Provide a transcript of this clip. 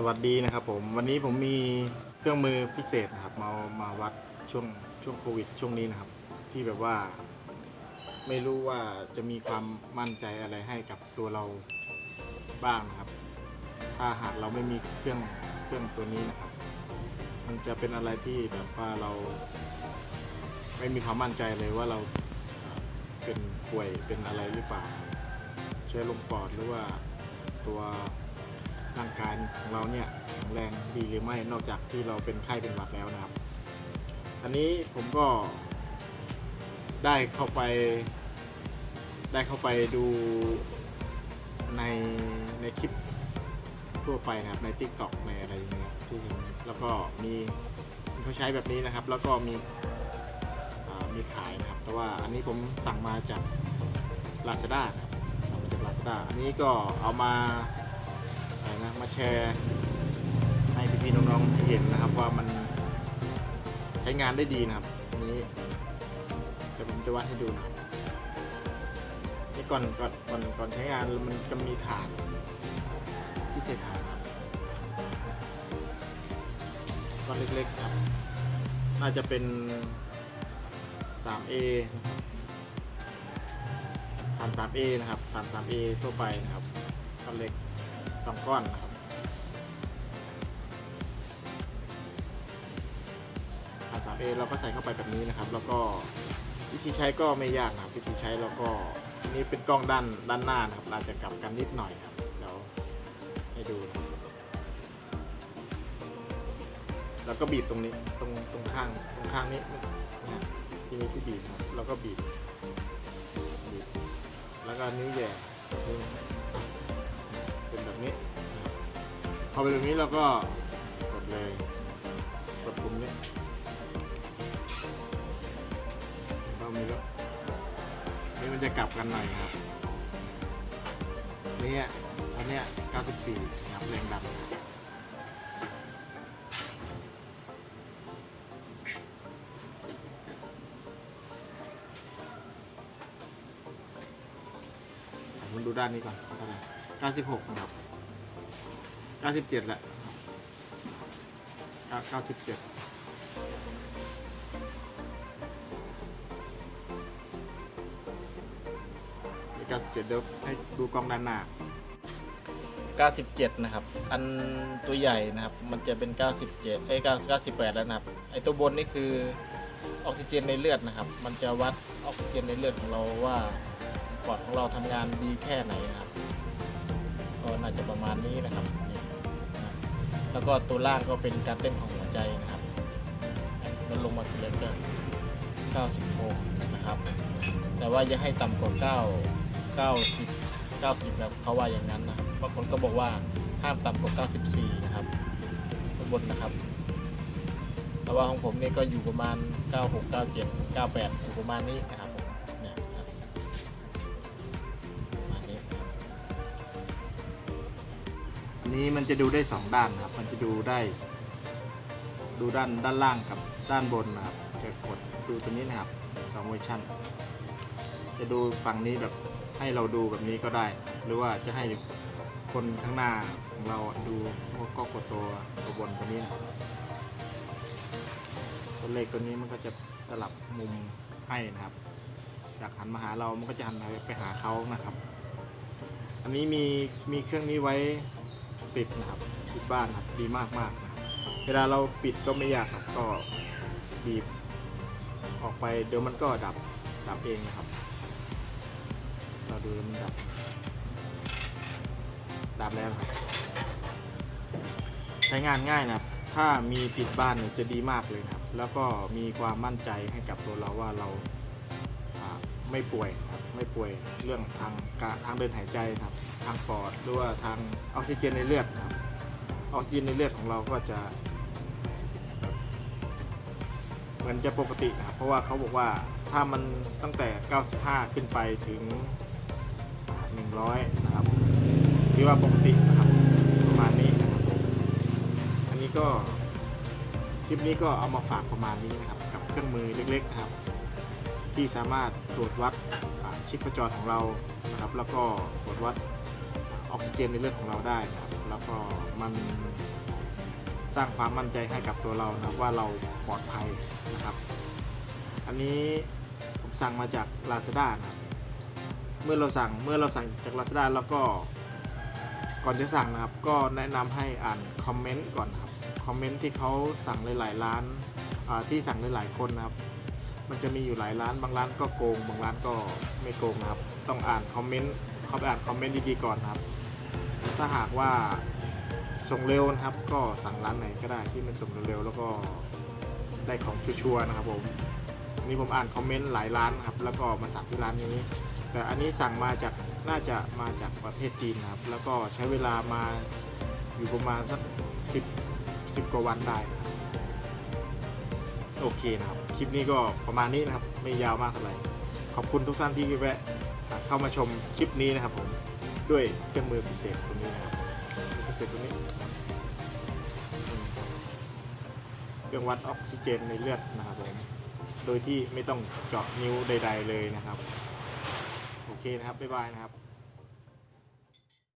สวัสดีนะครับผมวันนี้ผมมีเครื่องมือพิเศษนะครับมามาวัดช่วงช่วงโควิด ช่วงนี้นะครับ ที่แบบว่า ไม่รู้ว่าจะมีความมั่นใจอะไรให้กับตัวเราบ้างนะครับ ถ้าหากเราไม่มีเครื่องเครื่องตัวนี้นะครับ มันจะเป็นอะไรที่แบบว่าเรา ไม่มีความมั่นใจเลยว่าเราเป็นป่วยเป็นอะไรหรือเปล่าเชื้อลงปอดหรือว่าตัว ร่างกายของเราเนี่ยแข็งแรงดีหรือไม่นอกจากที่เราเป็นไข้เป็นหวัดแล้วนะครับ อันนี้ผมก็ได้เข้าไป ได้เข้าไปดูในในคลิปทั่วไปนะครับใน t ิ k t o k ในอะไรอย่างเงี้ยที่เห็นแล้วก็มีเขาใช้แบบนี้นะครับ แล้วก็มีมีขายนะครับ แต่ว่าอันนี้ผมสั่งมาจาก Lazada ครับสั่งมาจาก Lazada อันนี้ก็เอามา นะมาแชร์ให้พี่ๆน้องๆเห็นนะครับว่ามันใช้งานได้ดีนะครับอันนี้เดี๋ยวผมจะวัดให้ดูนะนี่ก่อนก่อนก่อนก่อนใช้งานมันจะมีฐานที่ใส่ฐานก้อนเล็กๆครับ น่าจะเป็น 3A นะครับฐาน 3A นะครับฐาน 3A ทั่วไปนะครับก้อนเล็ก สองก้อนนะครับฐาน 3A เราก็ใส่เข้าไปแบบนี้นะครับ แล้วก็วิธีใช้ก็ไม่ยากนะครับ วิธีใช้เราก็อันนี้เป็นกล้องด้านด้านหน้านะครับอาจะกลับกันนิดหน่อยครับเดี๋ยวให้ดูนะครับแล้วก็บีบตรงนี้ตรงตรงข้างตรงข้างนี้นะที่มีที่บีบครับ แล้วก็บีบบบแล้วก็นิ้วแย่ อเป็นแบบนี้เราก็กดเลยกดปุ่มนี้เรามีแล้วนี่มันจะกลับกันหน่อยครับนี่อันเนี้ย94นะครับแรงดันผมดูด้านนี้ก่อนเท่าไหร่96 นะครับ97แหละ97 97เจ็ดเก้าสิบเจ็ดเดี๋ยวให้ดูกล้องด้านหน้า97 นะครับ อันตัวใหญ่นะครับ มันจะเป็น 97เอ้ย98 แล้วนะครับ ไอตัวบนนี่คือออกซิเจนในเลือดนะครับ มันจะวัดออกซิเจนในเลือดของเราว่าปอดของเราทำงานดีแค่ไหนนะครับ ก็น่าจะประมาณนี้นะครับ แล้วก็ตัวล่างก็เป็นการเต้นของหัวใจนะครับมันลงมาทีละก็96นะครับ แต่ว่าอย่าให้ต่ำกว่า 9 90 90แบบเขาว่าอย่างนั้นนะครับบางคนก็บอกว่าห้ามต่ำกว่า 94 นะครับข้างบนนะครับ แต่ว่าของผมนี่ก็อยู่ประมาณ 96 97 98 อยู่ประมาณนี้นะครับ นี้มันจะดูได้2ด้านนะครับ มันจะดูได้ ดูด้านด้านล่างกับด้านบนนะครับจะกดดูตัวนี้นะครับสองเวอร์ชันจะดูฝั่งนี้แบบให้เราดูแบบนี้ก็ได้ หรือว่าจะให้คนข้างหน้าของเราดูก็กดตัวตัวบนตัวนี้นะครับตัวเลขตัวนี้มันก็จะสลับมุมให้นะครับ จากหันมาหาเรามันก็จะหันไปหาเขานะครับ อันนี้มีมีเครื่องนี้ไว้ ปิดนะครับปิดบ้านครับดีมากมากนะเวลาเราปิดก็ไม่ยากครับก็บีบออกไปเดี๋ยวมันก็ดับดับเองนะครับ เราดูแล้วมันดับ ดับแล้วครับ ใช้งานง่ายนะครับ ถ้ามีปิดบ้านเนี่ยจะดีมากเลยนะครับ แล้วก็มีความมั่นใจให้กับตัวเราว่าเรา ไม่ป่วยครับไม่ป่วยเรื่องทางกะทางเดินหายใจครับ ทางปอดหรือว่าทางออกซิเจนในเลือดครับออกซิเจนในเลือดของเราก็จะเหมือนจะปกตินะครับเพราะว่าเขาบอกว่าถ้ามันตั้งแต่ 95 ขึ้นไปถึง 100 นะครับที่ว่าปกตินะครับประมาณนี้นะครับผมอันนี้ก็คลิปนี้ก็เอามาฝากประมาณนี้นะครับ กับเครื่องมือเล็กๆนะครับ ที่สามารถตรวจวัดชีพจรของเรานะครับ แล้วก็ตรวจวัดออกซิเจนในเลือดของเราได้นะครับแล้วก็มันสร้างความมั่นใจให้กับตัวเรานะครับว่าเราปลอดภัยนะครับ อันนี้ผมสั่งมาจาก Lazada นะครับเมื่อเราสั่งเมื่อเราสั่งจาก Lazada แล้วก็ก่อนจะสั่งนะครับ ก็แนะนำให้อ่านคอมเมนต์ก่อนครับคอมเมนต์ที่เขาสั่งหลายๆร้านที่สั่งหลายๆคนนะครับ มันจะมีอยู่หลายร้านบางร้านก็โกง บางร้านก็ไม่โกงนะครับ ต้องอ่านคอมเมนต์เข้าไปอ่านคอมเมนต์ดีๆก่อนครับ ถ้าหากว่าส่งเร็วนะครับ ก็สั่งร้านไหนก็ได้ที่มันส่งเร็วๆแล้วก็ได้ของชัวร์ๆนะครับผมนนี้ผมอ่านคอมเมนต์หลายร้านครับ แล้วก็มาสั่งที่ร้านนี้ แต่อันนี้สั่งมาจากน่าจะมาจากประเทศจีนครับ แล้วก็ใช้เวลามาอยู่ประมาณสักสิบสิบกว่าวันได้ครับ โอเคนะครับ คลิปนี้ก็ประมาณนี้นะครับ ไม่ยาวมากเท่าไหร่ ขอบคุณทุกท่านที่แวะเข้ามาชมคลิปนี้นะครับผมด้วยเครื่องมือพิเศษตัวนี้นะครับพิเศษตัวนี้ เครื่องวัดออกซิเจนในเลือดนะครับผมโดยที่ไม่ต้องเจาะนิ้วใด ๆ เลยนะครับ โอเคนะครับ บ๊ายบายนะครับ